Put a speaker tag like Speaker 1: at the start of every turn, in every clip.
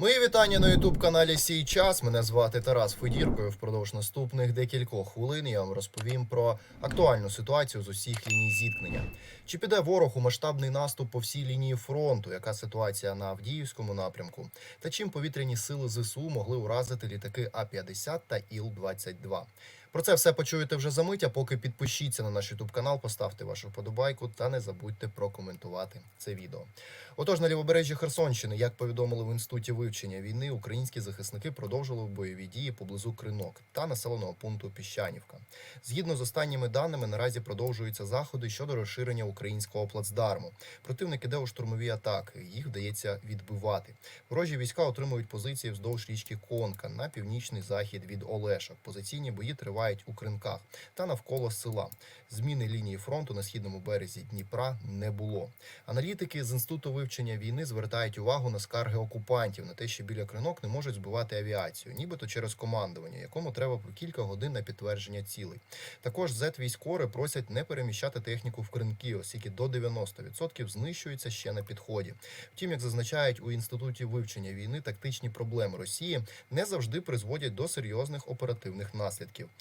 Speaker 1: Мої вітання на ютуб каналі Сій час. Мене звати Тарас Федірко. і Впродовж наступних декількох хвилин я вам розповім про актуальну ситуацію з усіх ліній зіткнення. Чи піде ворог у масштабний наступ по всій лінії фронту? Яка ситуація на Авдіївському напрямку? Та чим повітряні сили ЗСУ могли уразити літаки А-50 та Іл-22? Про це все почуєте вже за мить, а поки підпишіться на наш ютуб канал, поставте вашу вподобайку та не забудьте прокоментувати це відео. Отож, на лівобережжі Херсонщини, як повідомили в інституті вивчення війни, українські захисники продовжили бойові дії поблизу Кринок та населеного пункту Піщанівка. Згідно з останніми даними, наразі продовжуються заходи щодо розширення українського плацдарму. Противник іде у штурмові атаки. Їх вдається відбивати. Ворожі війська отримують позиції вздовж річки Конка на північний захід від Олешок. Позиційні бої тривають у Кринках та навколо села. Зміни лінії фронту на східному березі Дніпра не було. Аналітики з інституту вивчення війни звертають увагу на скарги окупантів на те, що біля кринок не можуть збивати авіацію, нібито через командування, якому треба по кілька годин на підтвердження цілей. Також зет військори просять не переміщати техніку в кринки, оскільки до 90% знищується ще на підході. Втім, як зазначають у інституті вивчення війни, тактичні проблеми Росії не завжди призводять до серйозних оперативних наслідків.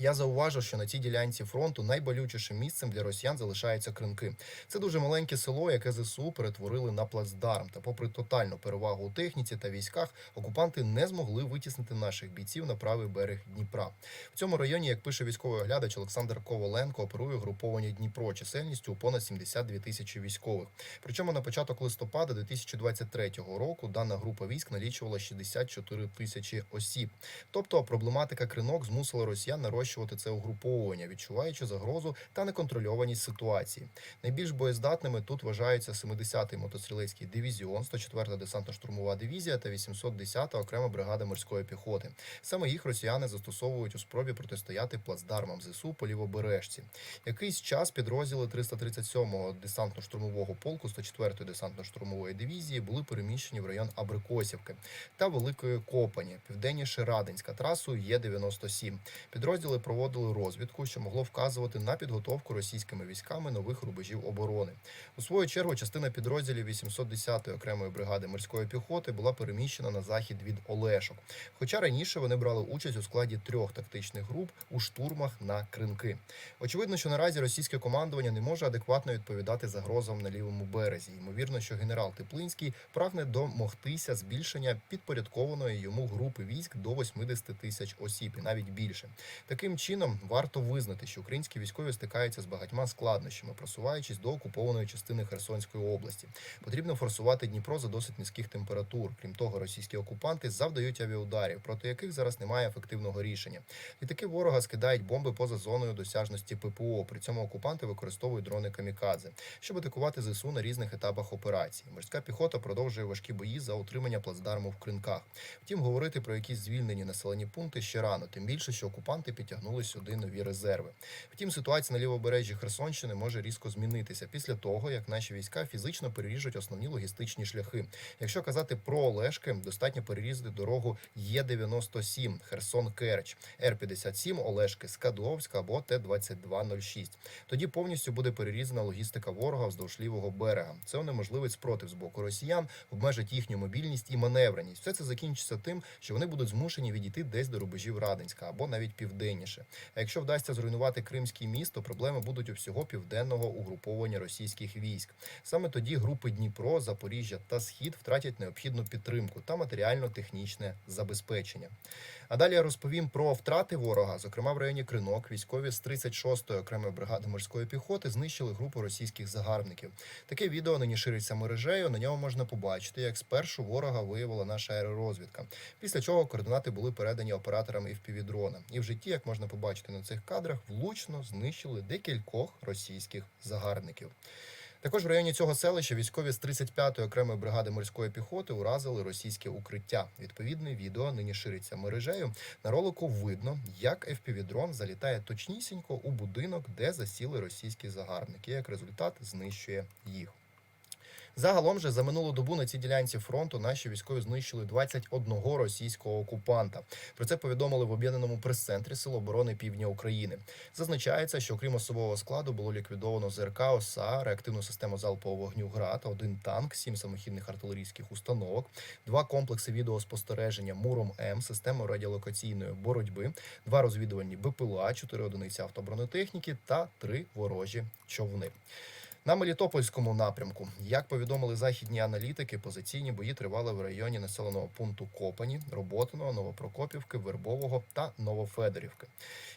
Speaker 1: Я зауважу, що на цій ділянці фронту найболючішим місцем для росіян залишаються кринки. Це дуже маленьке село, яке ЗСУ перетворили на плацдарм. Та, попри тотальну перевагу у техніці та військах, окупанти не змогли витіснити наших бійців на правий берег Дніпра. В цьому районі, як пише військовий оглядач Олександр Коваленко, оперує груповані Дніпро чисельністю у понад 72 тисячі військових. Причому на початок листопада 2023 року дана група військ налічувала 64 тисячі осіб. Тобто проблематика кринок змусила росіян нарощувати це угруповування, відчуваючи загрозу та неконтрольованість ситуації. Найбільш боєздатними тут вважаються 70-й мотострілецький дивізіон, 104-та десантно-штурмова дивізія та 810-та окрема бригада морської піхоти. Саме їх росіяни застосовують у спробі протистояти плацдармам ЗСУ по лівобережці. Якийсь час підрозділи 337-го десантно-штурмового полку 104-ї десантно-штурмової дивізії були переміщені в район Абрикосівки та Великої Копані, південніше Радинська, трасою Є-97. Підрозділи проводили розвідку, що могло вказувати на підготовку російськими військами нових рубежів оборони. У свою чергу частина підрозділів 810-ї окремої бригади морської піхоти була переміщена на захід від Олешок. Хоча раніше вони брали участь у складі трьох тактичних груп у штурмах на кринки. Очевидно, що наразі російське командування не може адекватно відповідати загрозам на лівому березі. Ймовірно, що генерал Теплинський прагне домогтися збільшення підпорядкованої йому групи військ до 80 тисяч осіб і навіть більше. Таким чином варто визнати, що українські військові стикаються з багатьма складнощами, просуваючись до окупованої частини Херсонської області. Потрібно форсувати Дніпро за досить низьких температур. Крім того, російські окупанти завдають авіаударів, проти яких зараз немає ефективного рішення. Літаки ворога скидають бомби поза зоною досяжності ППО. При цьому окупанти використовують дрони камікадзе, щоб атакувати ЗСУ на різних етапах операції. Морська піхота продовжує важкі бої за утримання плацдарму в кринках. Втім, говорити про якісь звільнені населені пункти ще рано, тим більше, що окупанти підтягнули сюди нові резерви. Втім, ситуація на лівобережжі Херсонщини може різко змінитися після того, як наші війська фізично переріжуть основні логістичні шляхи. Якщо казати про Олешки, достатньо перерізати дорогу Є-97 Херсон Керч, Р-57 Олешки Скадовська або Т-2206. Тоді повністю буде перерізана логістика ворога вздовж лівого берега. Це унеможливить спротив з боку росіян, обмежить їхню мобільність і маневреність. Все це закінчиться тим, що вони будуть змушені відійти десь до рубежів Радинська або навіть південніше. А якщо вдасться зруйнувати Кримський міст, то проблеми будуть у всього південного угруповання російських військ. Саме тоді групи Дніпро, Запоріжжя та Схід втратять необхідну підтримку та матеріально-технічне забезпечення. А далі я розповім про втрати ворога, зокрема в районі Кринок. Військові з 36-ї окремої бригади морської піхоти знищили групу російських загарбників. Таке відео нині шириться мережею. На ньому можна побачити, як спершу ворога виявила наша аеророзвідка. Після чого координати були передані операторам FPV-дрона. І в житті, як можна побачити на цих кадрах, влучно знищили декількох російських загарбників. Також в районі цього селища військові з 35-ї окремої бригади морської піхоти уразили російське укриття. Відповідне відео нині шириться мережею. На ролику видно, як FPV-дрон залітає точнісінько у будинок, де засіли російські загарбники. Як результат знищує їх. Загалом же за минулу добу на цій ділянці фронту наші військові знищили 21 російського окупанта. Про це повідомили в об'єднаному прес-центрі Сил оборони Півдня України. Зазначається, що окрім особового складу було ліквідовано ЗРК ОСА, реактивну систему залпового вогню ГРАД, один танк, сім самохідних артилерійських установок, два комплекси відеоспостереження Муром М, систему радіолокаційної боротьби, два розвідувальні БПЛА, чотири одиниці автобронетехніки та три ворожі човни. На Мелітопольському напрямку, як повідомили західні аналітики, позиційні бої тривали в районі населеного пункту Копані, Роботиного, Новопрокопівки, Вербового та Новофедорівки.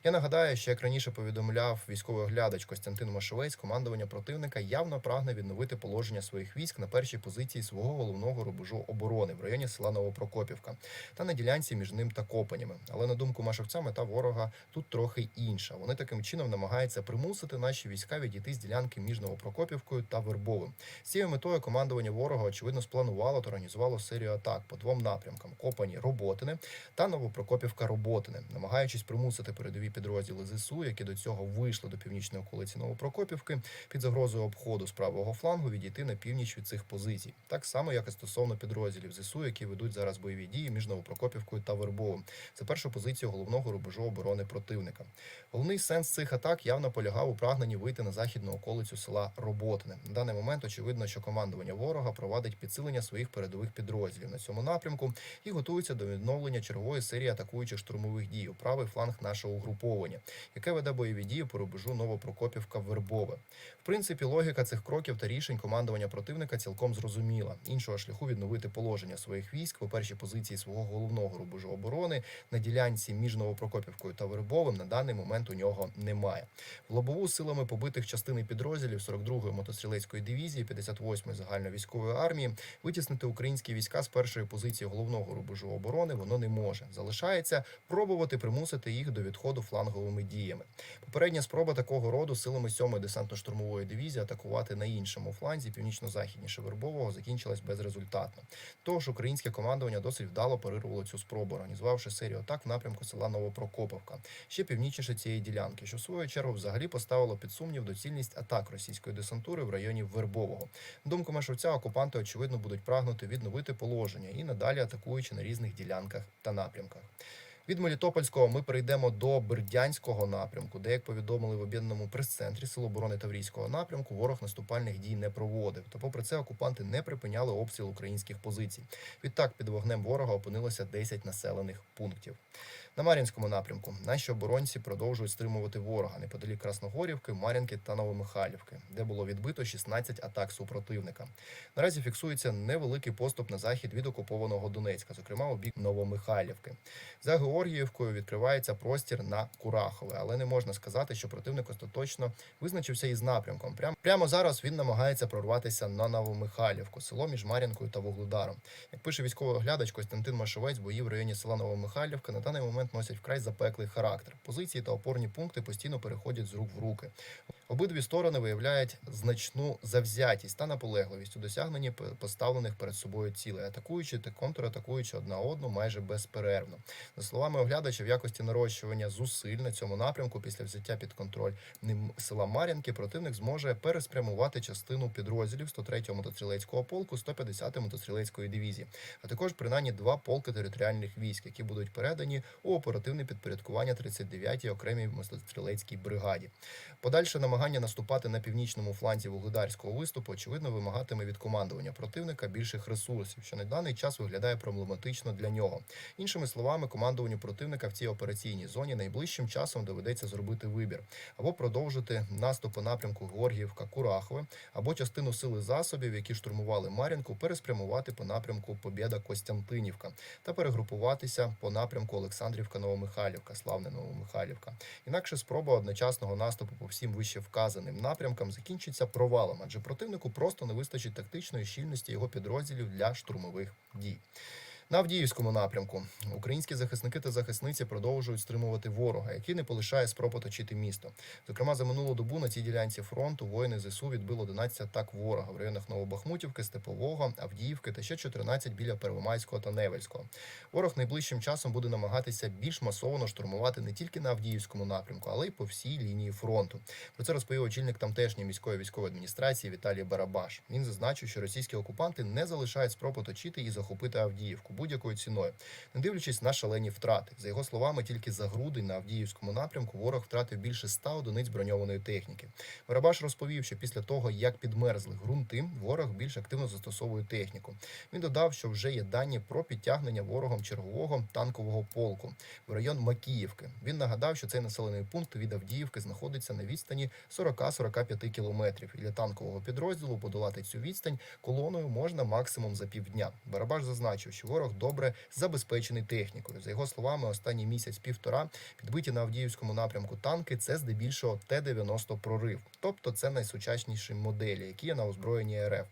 Speaker 1: Я нагадаю, що як раніше повідомляв військовий оглядач Костянтин Машовець, командування противника явно прагне відновити положення своїх військ на першій позиції свого головного рубежу оборони в районі села Новопрокопівка та на ділянці між ним та Копанями. Але на думку Машевця, мета ворога тут трохи інша. Вони таким чином намагаються примусити наші війська відійти з ділянки між Новопрокопівкою та Вербовим. З цією метою командування ворога очевидно спланувало та організувало серію атак по двом напрямкам: Копані Роботине та Новопрокопівка Роботине, намагаючись примусити передові підрозділи ЗСУ, які до цього вийшли до північної околиці Новопрокопівки, під загрозою обходу з правого флангу відійти на північ від цих позицій, так само як і стосовно підрозділів ЗСУ, які ведуть зараз бойові дії між Новопрокопівкою та Вербовим. Це перша позиція головного рубежу оборони противника. Головний сенс цих атак явно полягав у прагненні вийти на західну околицю села Роботине. На даний момент очевидно, що командування ворога провадить підсилення своїх передових підрозділів на цьому напрямку і готується до відновлення чергової серії атакуючих штурмових дій у правий фланг нашого угруповання, яке веде бойові дії по рубежу Новопрокопівка Вербове. В принципі, логіка цих кроків та рішень командування противника цілком зрозуміла. Іншого шляху відновити положення своїх військ по першій позиції свого головного рубежу оборони на ділянці між Новопрокопівкою та Вербовим на даний момент у нього немає. В лобову силами побитих частини підрозділів 42-ї мотострілецької дивізії, 58-ї загальновійськової армії витіснити українські війська з першої позиції головного рубежу оборони воно не може. Залишається пробувати примусити їх до відходу фланговими діями. Попередня спроба такого роду силами 7-ї десантно-штурмової дивізії атакувати на іншому фланзі північно-західніше Вербового закінчилась безрезультатно. Тож українське командування досить вдало перервало цю спробу, організувавши серію атак в напрямку села Новопрокоповка, ще північніше цієї ділянки, що в свою чергу взагалі поставило під сумнів доцільність атак російської десантури в районі Вербового. Думку Мешовця, окупанти очевидно будуть прагнути відновити положення і надалі атакуючи на різних ділянках та напрямках. Від Мелітопольського ми перейдемо до Бердянського напрямку, де, як повідомили в об'єднаному прес-центрі Сил оборони Таврійського напрямку, ворог наступальних дій не проводив. Та, попри це, окупанти не припиняли обстріл українських позицій. Відтак, під вогнем ворога опинилося 10 населених пунктів. На Мар'їнському напрямку наші оборонці продовжують стримувати ворога неподалік Красногорівки, Мар'їнки та Новомихайлівки, де було відбито 16 атак супротивника. Наразі фіксується невеликий поступ на захід від окупованого Донецька, зокрема у бік Новомихайлівки. За Георгіївкою відкривається простір на Курахове, але не можна сказати, що противник остаточно визначився із напрямком. Прямо, прямо зараз він намагається прорватися на Новомихайлівку, село між Мар'їнкою та Вугледаром. Як пише військовий оглядач Костянтин Машовець, бої в районі села Новомихайлівка на даний момент носять вкрай запеклий характер. Позиції та опорні пункти постійно переходять з рук в руки. Обидві сторони виявляють значну завзятість та наполегливість у досягненні поставлених перед собою цілей, атакуючи та контратакуючи одна одну майже безперервно. За словами оглядача, в якості нарощування зусиль на цьому напрямку після взяття під контроль ним села Мар'янки, противник зможе переспрямувати частину підрозділів 103-го мотострілецького полку 150-ї мотострілецької дивізії, а також принаймні два полки територіальних військ, які будуть передані у оперативне підпорядкування 39-й окремій мотострілецькій бригаді. Подальше намагання наступати на північному фланзі вугледарського виступу очевидно вимагатиме від командування противника більших ресурсів, що на даний час виглядає проблематично для нього. Іншими словами, командуванню противника в цій операційній зоні найближчим часом доведеться зробити вибір або продовжити наступ по напрямку Георгіївка Курахове, або частину сили засобів, які штурмували Мар'їнку, переспрямувати по напрямку Побєда Костянтинівка та перегрупуватися по напрямку Олександрівка Новомихайлівка, Славне Новомихайлівка. Інакше спроба одночасного наступу по всім вище вказаним напрямкам закінчиться провалом, адже противнику просто не вистачить тактичної щільності його підрозділів для штурмових дій. На Авдіївському напрямку українські захисники та захисниці продовжують стримувати ворога, який не полишає спроб оточити місто. Зокрема, за минулу добу на цій ділянці фронту воїни ЗСУ відбили 11 атак ворога в районах Новобахмутівки, Степового, Авдіївки та ще 14 біля Первомайського та Невельського. Ворог найближчим часом буде намагатися більш масово штурмувати не тільки на Авдіївському напрямку, але й по всій лінії фронту. Про це розповів очільник тамтешньої міської військової адміністрації Віталій Барабаш. Він зазначив, що російські окупанти не залишають спроб оточити і захопити Авдіївку будь-якою ціною, не дивлячись на шалені втрати. За його словами, тільки за грудень на Авдіївському напрямку ворог втратив більше 100 одиниць броньованої техніки. Барабаш розповів, що після того, як підмерзли ґрунти, ворог більш активно застосовує техніку. Він додав, що вже є дані про підтягнення ворогом чергового танкового полку в район Макіївки. Він нагадав, що цей населений пункт від Авдіївки знаходиться на відстані 40-45 кілометрів. І для танкового підрозділу подолати цю відстань колоною можна максимум за півдня. Барабаш зазначив, що ворог добре забезпечений технікою. За його словами, останній місяць-півтора підбиті на Авдіївському напрямку танки це здебільшого Т-90 прорив, тобто це найсучасніші моделі, які є на озброєнні РФ.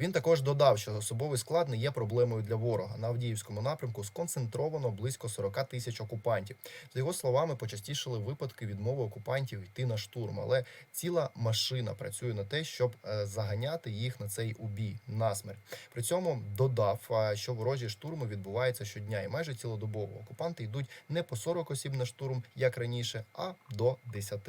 Speaker 1: Він також додав, що особовий склад не є проблемою для ворога. На Авдіївському напрямку сконцентровано близько 40 тисяч окупантів. За його словами, почастішили випадки відмови окупантів йти на штурм, але ціла машина працює на те, щоб е, заганяти їх на цей убій насмерть. При цьому додав, що ворожі штурми відбуваються щодня і майже цілодобово. Окупанти йдуть не по 40 осіб на штурм, як раніше, а до 10.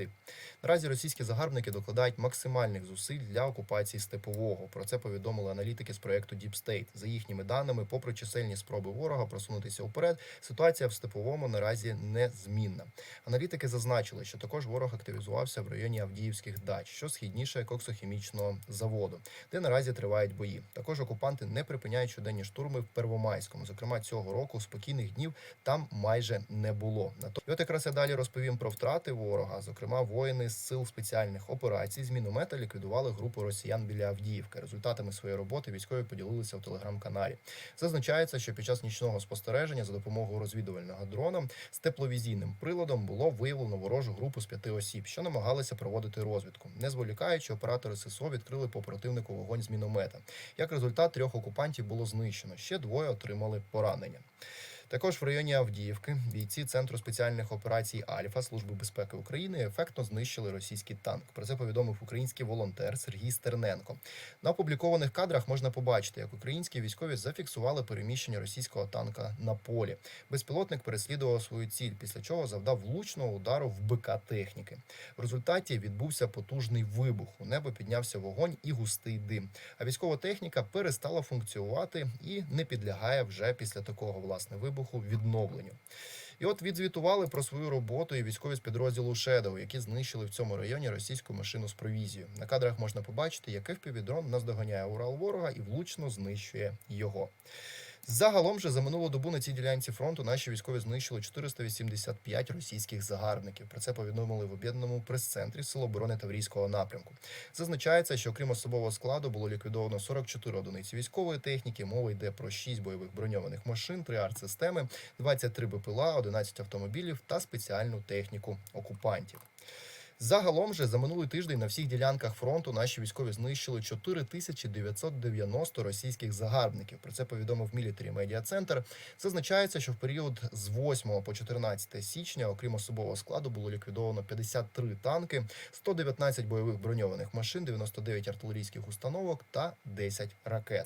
Speaker 1: Наразі російські загарбники докладають максимальних зусиль для окупації степового. Про це повідомили аналітики з проекту Deep State. За їхніми даними, попри чисельні спроби ворога просунутися вперед, ситуація в степовому наразі незмінна. Аналітики зазначили, що також ворог активізувався в районі Авдіївських дач, що східніше коксохімічного заводу, де наразі тривають бої. Також окупанти не припиняють щоденні штурми в Первомайському. Зокрема, цього року спокійних днів там майже не було. І от якраз я далі розповім про втрати ворога. Зокрема, воїни з сил спеціальних операцій з міномета ліквідували групу росіян біля Авдіївки. Результатами своєї роботи військові поділилися в телеграм-каналі. Зазначається, що під час нічного спостереження за допомогою розвідувального дрона з тепловізійним приладом було виявлено ворожу групу з п'яти осіб, що намагалися проводити розвідку. Не зволікаючи, оператори ССО відкрили по противнику вогонь з міномета. Як результат, трьох окупантів було знищено. Ще двоє отримали поранення. Також в районі Авдіївки бійці Центру спеціальних операцій Альфа Служби безпеки України ефектно знищили російський танк. Про це повідомив український волонтер Сергій Стерненко. На опублікованих кадрах можна побачити, як українські військові зафіксували переміщення російського танка на полі. Безпілотник переслідував свою ціль, після чого завдав влучного удару в БК техніки. В результаті відбувся потужний вибух. У небо піднявся вогонь і густий дим. А військова техніка перестала функціонувати і не підлягає вже після такого власне вибуху відновленню. І от відзвітували про свою роботу і військові з підрозділу Шедоу, які знищили в цьому районі російську машину з провізією. На кадрах можна побачити, як FPV-дрон наздоганяє Урал ворога і влучно знищує його. Загалом же за минулу добу на цій ділянці фронту наші військові знищили 485 російських загарбників. Про це повідомили в об'єднаному прес-центрі Сил оборони Таврійського напрямку. Зазначається, що окрім особового складу було ліквідовано 44 одиниці військової техніки. Мова йде про 6 бойових броньованих машин, 3 артсистеми, 23 БПЛА, 11 автомобілів та спеціальну техніку окупантів. Загалом же за минулий тиждень на всіх ділянках фронту наші військові знищили 4990 російських загарбників. Про це повідомив Military Media Center. Зазначається, що в період з 8 по 14 січня, окрім особового складу, було ліквідовано 53 танки, 119 бойових броньованих машин, 99 артилерійських установок та 10 ракет.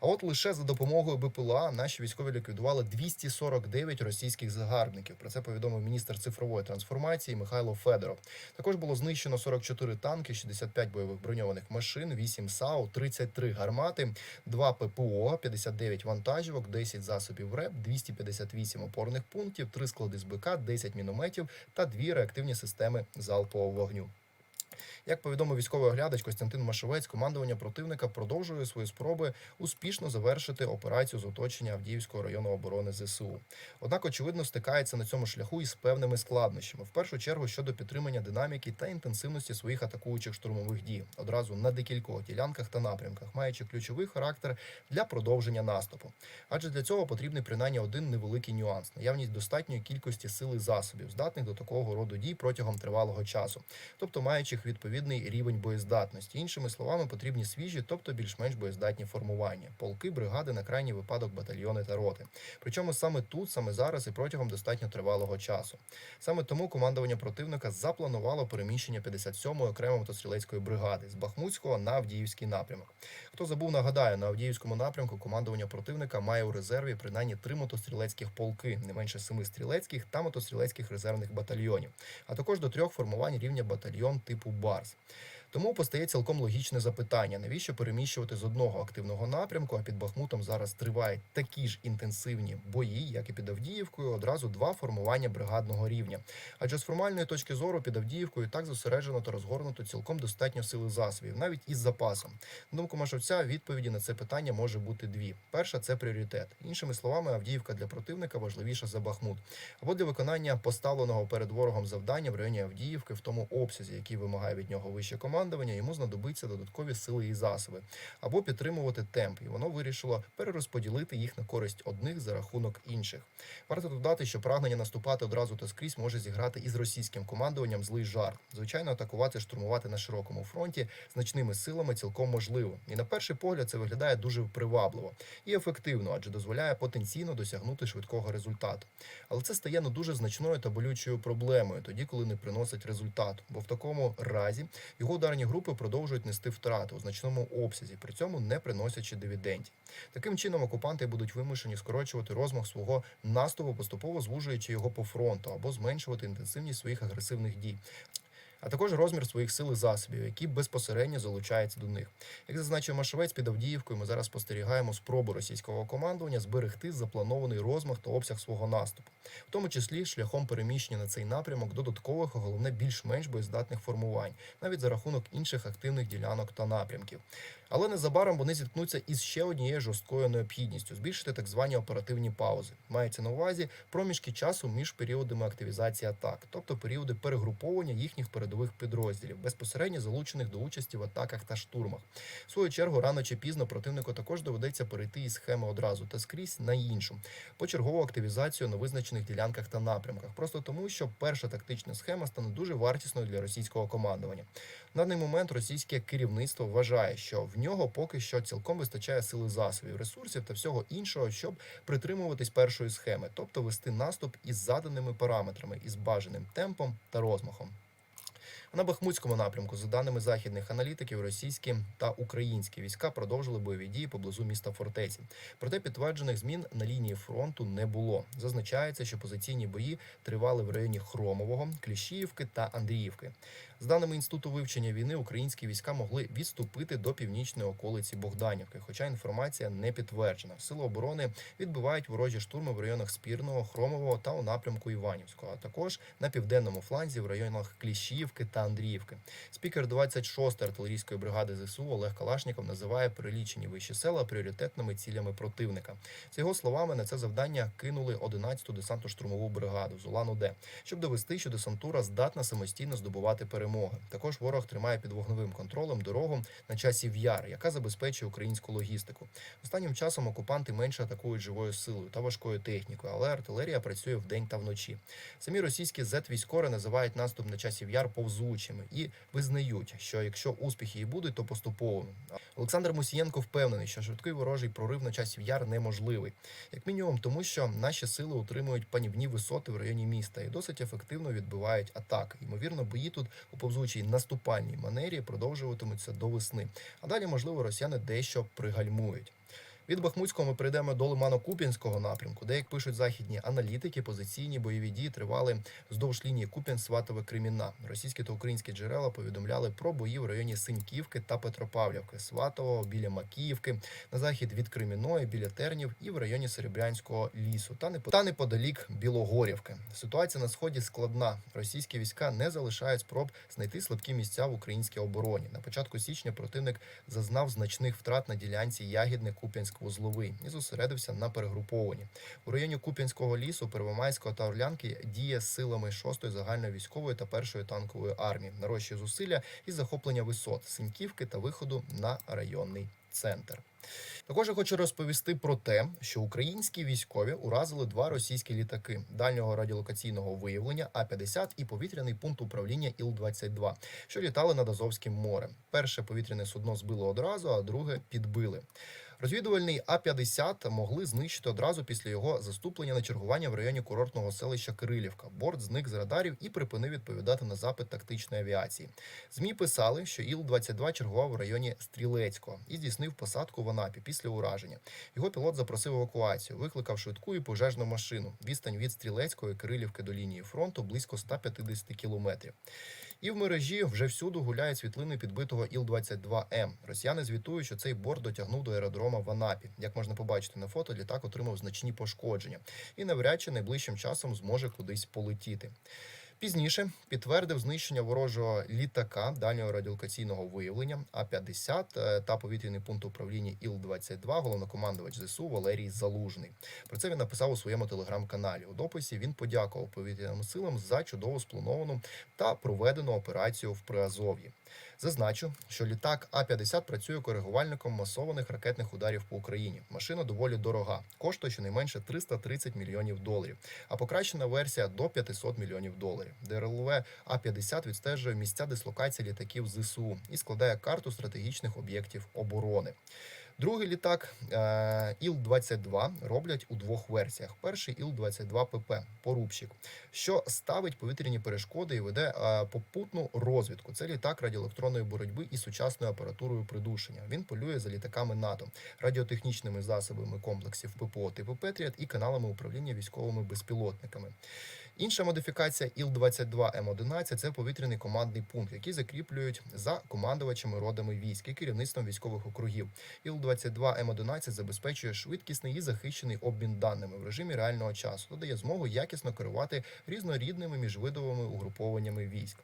Speaker 1: А от лише за допомогою БПЛА наші військові ліквідували 249 російських загарбників. Про це повідомив міністр цифрової трансформації Михайло Федоров. Також було знищено 44 танки, 65 бойових броньованих машин, 8 САУ, 33 гармати, 2 ППО, 59 вантажівок, 10 засобів РЕП, 258 опорних пунктів, 3 склади з БК, 10 мінометів та 2 реактивні системи залпового вогню. Як повідомив військовий оглядач Костянтин Машовець, командування противника продовжує свої спроби успішно завершити операцію з оточення Авдіївського району оборони ЗСУ. Однак, очевидно, стикається на цьому шляху із певними складнощами. В першу чергу щодо підтримання динаміки та інтенсивності своїх атакуючих штурмових дій одразу на декількох ділянках та напрямках, маючи ключовий характер для продовження наступу. Адже для цього потрібний принаймні один невеликий нюанс наявність достатньої кількості сил і засобів, здатних до такого роду дій протягом тривалого часу, тобто маючи них відповідний рівень боєздатності. Іншими словами, потрібні свіжі, тобто більш-менш боєздатні формування, полки, бригади на крайній випадок батальйони та роти. Причому саме тут, саме зараз і протягом достатньо тривалого часу. Саме тому командування противника запланувало переміщення 57-ї окремої мотострілецької бригади з Бахмутського на Авдіївський напрямок. Хто забув, нагадаю, на Авдіївському напрямку командування противника має у резерві принаймні три мотострілецьких полки, не менше семи стрілецьких та мотострілецьких резервних батальйонів, а також до трьох формувань рівня батальйон типу podcast. Тому постає цілком логічне запитання: навіщо переміщувати з одного активного напрямку, а під Бахмутом зараз тривають такі ж інтенсивні бої, як і під Авдіївкою, одразу два формування бригадного рівня. Адже з формальної точки зору під Авдіївкою так зосереджено та розгорнуто цілком достатньо сили засобів, навіть із запасом. Думку Машовця, відповіді на це питання може бути дві: перша це пріоритет. Іншими словами, Авдіївка для противника важливіша за Бахмут, або для виконання поставленого перед ворогом завдання в районі Авдіївки в тому обсязі, який вимагає від нього вище командування, йому знадобиться додаткові сили і засоби, або підтримувати темп, і воно вирішило перерозподілити їх на користь одних за рахунок інших. Варто додати, що прагнення наступати одразу та скрізь може зіграти із російським командуванням злий жарт. Звичайно, атакувати, штурмувати на широкому фронті значними силами цілком можливо. І на перший погляд це виглядає дуже привабливо і ефективно, адже дозволяє потенційно досягнути швидкого результату. Але це стає ну дуже значною та болючою проблемою, тоді коли не приносить результату. Бо в такому разі його ударні групи продовжують нести втрати у значному обсязі, при цьому не приносячи дивідендів. Таким чином, окупанти будуть вимушені скорочувати розмах свого наступу, поступово звужуючи його по фронту або зменшувати інтенсивність своїх агресивних дій. А також розмір своїх сил і засобів, які безпосередньо залучаються до них. Як зазначив Машовець під Авдіївкою, ми зараз спостерігаємо спробу російського командування зберегти запланований розмах та обсяг свого наступу, в тому числі шляхом переміщення на цей напрямок додаткових, а головне більш-менш боєздатних формувань, навіть за рахунок інших активних ділянок та напрямків. Але незабаром вони зіткнуться із ще однією жорсткою необхідністю збільшити так звані оперативні паузи. Мається на увазі проміжки часу між періодами активізації атак, тобто періоди перегруповання їхніх передових підрозділів, безпосередньо залучених до участі в атаках та штурмах. В свою чергу, рано чи пізно противнику також доведеться перейти із схеми одразу та скрізь на іншу, почергову активізацію на визначених ділянках та напрямках, просто тому, що перша тактична схема стане дуже вартісною для російського командування. На даний момент російське керівництво вважає, що в нього поки що цілком вистачає сили засобів, ресурсів та всього іншого, щоб притримуватись першої схеми, тобто вести наступ із заданими параметрами, із бажаним темпом та розмахом. На Бахмутському напрямку, за даними західних аналітиків, російські та українські війська продовжили бойові дії поблизу міста фортеці. Проте підтверджених змін на лінії фронту не було. Зазначається, що позиційні бої тривали в районі Хромового, Кліщіївки та Андріївки. З даними інституту вивчення війни, українські війська могли відступити до північної околиці Богданівки, хоча інформація не підтверджена. Сили оборони відбивають ворожі штурми в районах Спірного, Хромового та у напрямку Іванівського, а також на південному фланзі в районах Кліщіївки та Андріївки. Спікер 26-ї артилерійської бригади ЗСУ Олег Калашніков називає перелічені вищі села пріоритетними цілями противника. За його словами, на це завдання кинули 11-ту десантно-штурмову бригаду з Улан-Удэ, щоб довести, що десантура здатна самостійно здобувати перемоги. Також ворог тримає під вогневим контролем дорогу на часів яр, яка забезпечує українську логістику. Останнім часом окупанти менше атакують живою силою та важкою технікою, але артилерія працює вдень та вночі. Самі російські зет-військори називають наступ на часів яр повзучими і визнають, що якщо успіхи і будуть, то поступовими. Олександр Мусієнко впевнений, що швидкий ворожий прорив на часів яр неможливий, як мінімум, тому що наші сили утримують панівні висоти в районі міста і досить ефективно відбивають атаки. Ймовірно, бої тут у повзучій наступальній манері продовжуватимуться до весни. А далі, можливо, росіяни дещо пригальмують. Від Бахмутського ми прийдемо до Лимано-Куп'янського напрямку, де, як пишуть західні аналітики, позиційні бойові дії тривали вздовж лінії Куп'ян, Сватове, Кремінна. Російські та українські джерела повідомляли про бої в районі Синьківки та Петропавлівки, Сватового, біля Макіївки, на захід від Креміної, біля Тернів і в районі Серебрянського лісу, та непо- та неподалік Білогорівки. Ситуація на сході складна. Російські війська не залишають спроб знайти слабкі місця в українській обороні. На початку січня противник зазнав значних втрат на ділянці Ягідне Куп'янськ вузловий і зосередився на перегрупованні. У районі Куп'янського лісу, Первомайського та Орлянки діє з силами 6-ї загальної військової та 1-ї танкової армії, нарощує зусилля із захоплення висот Синьківки та виходу на районний центр. Також я хочу розповісти про те, що українські військові уразили два російські літаки дальнього радіолокаційного виявлення А-50 і повітряний пункт управління Іл-22, що літали над Азовським морем. Перше повітряне судно збило одразу, а друге підбили. Розвідувальний А-50 могли знищити одразу після його заступлення на чергування в районі курортного селища Кирилівка. Борт зник з радарів і припинив відповідати на запит тактичної авіації. ЗМІ писали, що Іл-22 чергував в районі Стрілецького і здійснив посадку в Анапі після ураження. Його пілот запросив евакуацію, викликав швидку і пожежну машину. Відстань від Стрілецької Кирилівки до лінії фронту близько 150 кілометрів. І в мережі вже всюди гуляють світлини підбитого Іл-22М. Росіяни звітують, що цей борт дотягнув до аеродрома в Анапі. Як можна побачити на фото, літак отримав значні пошкодження і навряд чи найближчим часом зможе кудись полетіти. Пізніше підтвердив знищення ворожого літака дальнього радіолокаційного виявлення А-50 е, та повітряний пункт управління Іл-22 головнокомандувач ЗСУ Валерій Залужний. Про це він написав у своєму телеграм-каналі. У дописі він подякував повітряним силам за чудово сплановану та проведену операцію в Приазов'ї. Зазначу, що літак А-50 працює коригувальником масованих ракетних ударів по Україні. Машина доволі дорога, коштує щонайменше 330 мільйонів доларів, а покращена версія до 500 мільйонів доларів. ДРЛВ А-50 відстежує місця дислокації літаків ЗСУ і складає карту стратегічних об'єктів оборони. Другий літак е, Іл-22 роблять у двох версіях. Перший Іл-22 ПП порубщик, що ставить повітряні перешкоди і веде е, попутну розвідку. Це літак радіоелектронної боротьби із сучасною апаратурою придушення. Він полює за літаками НАТО, радіотехнічними засобами комплексів ППО типу Петріот і каналами управління військовими безпілотниками. Інша модифікація Іл-22М11 – це повітряний командний пункт, який закріплюють за командувачами родами військ і керівництвом військових округів. Іл-22М11 забезпечує швидкісний і захищений обмін даними в режимі реального часу, та дає змогу якісно керувати різнорідними міжвидовими угрупованнями військ.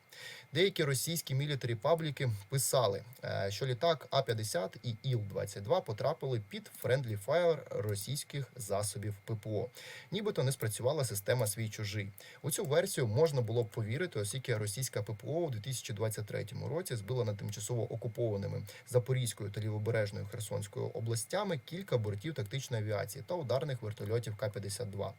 Speaker 1: Деякі російські мілітарі пабліки писали, е, що літак А-50 і Іл-22 потрапили під friendly fire російських засобів ППО. Нібито не спрацювала система свій чужий. У цю версію можна було б повірити, оскільки російська ППО у 2023 році збила над тимчасово окупованими Запорізькою та Лівобережною Херсонською областями кілька бортів тактичної авіації та ударних вертольотів К-52.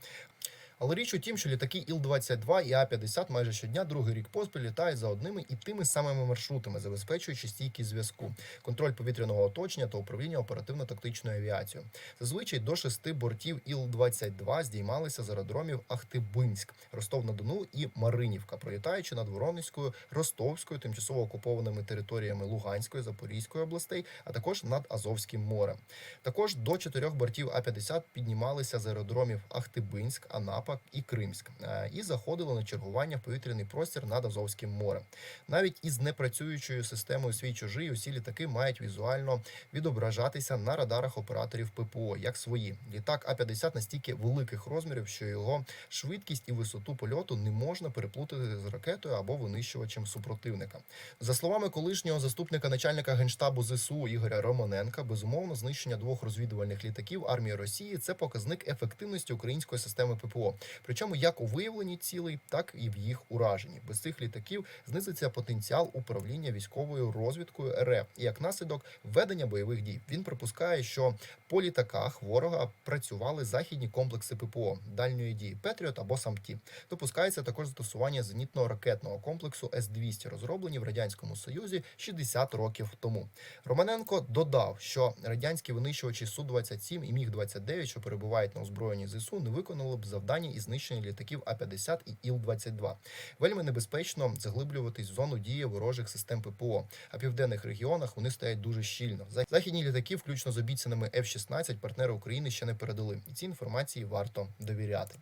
Speaker 1: Але річ у тім, що літаки Іл-22 і А-50 майже щодня другий рік поспіль літають за одними і тими самими маршрутами, забезпечуючи стійкість зв'язку, контроль повітряного оточення та управління оперативно-тактичною авіацією. Зазвичай до шести бортів Іл-22 здіймалися з аеродромів Ахтибинськ, Ростов-на-Дону і Маринівка, пролітаючи над Воронезькою, Ростовською, тимчасово окупованими територіями Луганської, Запорізької областей, а також над Азовським морем. Також до чотирьох бортів А-50 піднімалися з аеродромів Ахтибинськ, Анапа і Кримськ е, і заходили на чергування в повітряний простір над Азовським морем. Навіть із непрацюючою системою свій чужий усі літаки мають візуально відображатися на радарах операторів ППО як свої. Літак А-50 настільки великих розмірів, що його швидкість і висоту польоту не можна переплутати з ракетою або винищувачем супротивника. За словами колишнього заступника начальника генштабу ЗСУ Ігоря Романенка, безумовно, знищення двох розвідувальних літаків армії Росії це показник ефективності української системи ППО. Причому як у виявленні цілей, так і в їх ураженні. Без цих літаків знизиться потенціал управління військовою розвідкою РФ і як наслідок ведення бойових дій. Він припускає, що по літаках ворога працювали західні комплекси ППО дальньої дії Петріот або САМТІ. Допускається також застосування зенітно-ракетного комплексу С-200, розроблені в радянському союзі 60 років тому. Романенко додав, що радянські винищувачі су 27 і міг 29 що перебувають на озброєнні ЗСУ, не виконали б завдання із знищення літаків А-50 і Іл-22. Вельми небезпечно заглиблюватись в зону дії ворожих систем ППО. А в південних регіонах вони стоять дуже щільно. Західні літаки, включно з обіцяними F-16, партнери України ще не передали. І цій інформації варто довіряти.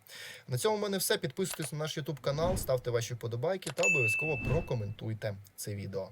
Speaker 1: На цьому в мене все. Підписуйтесь на наш YouTube канал, ставте ваші вподобайки та обов'язково прокоментуйте це відео.